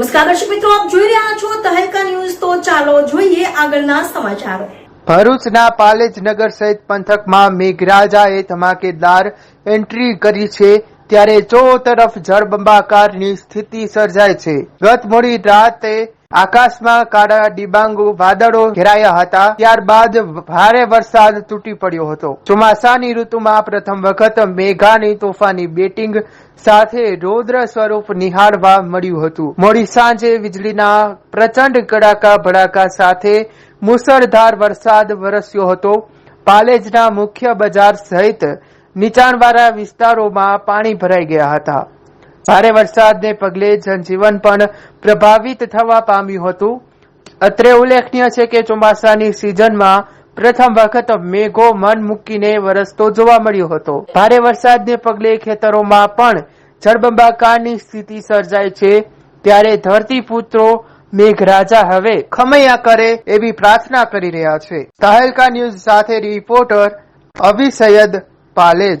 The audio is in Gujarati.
નમસ્કાર દર્શક મિત્રો, આપ જોઈ રહ્યા છો તહેલકા ન્યૂઝ. તો ચાલો જોઈએ આગળના સમાચારો. ભરૂચના પાલેજ નગર સહિત પંથકમાં મેઘરાજાએ ધમાકેદાર એન્ટ્રી કરી છે, ત્યારે ચો તરફ જળબંબાકારની સ્થિતિ સર્જાય છે. ગત મોડી રાતે આકાશમાં કાળા ડિબાંગો વાદળો ઘેરાયા હતા. ત્યારબાદ ભારે વરસાદ તૂટી પડ્યો હતો. ચોમાસાની ઋતુમાં પ્રથમ વખત મેઘાની તોફાની બેટિંગ સાથે રૌદ્ર સ્વરૂપ નિહાળવા મળ્યું હતું. મોડી સાંજે વીજળીના પ્રચંડ કડાકા ભડાકા સાથે મુસળધાર વરસાદ વરસ્યો હતો. પાલેજના મુખ્ય બજાર સહિત નીચાણવાળા વિસ્તારોમાં પાણી ભરાઈ ગયા હતા. ભારે વરસાદને પગલે જનજીવન પણ પ્રભાવિત થવા પામ્યું હતું. અત્રે ઉલ્લેખનીય છે કે ચોમાસાની સિઝનમાં પ્રથમ વખત મેઘો મન મૂકીને વરસતો જોવા મળ્યો હતો. ભારે વરસાદને પગલે ખેતરોમાં પણ જળબંબાકારની સ્થિતિ સર્જાય છે. ત્યારે ધરતીપુત્રો મેઘરાજા હવે ખમૈયા કરે એવી પ્રાર્થના કરી રહ્યા છે. તાહેલકા ન્યૂઝ સાથે રિપોર્ટર અભિ સૈયદ પાલેજ.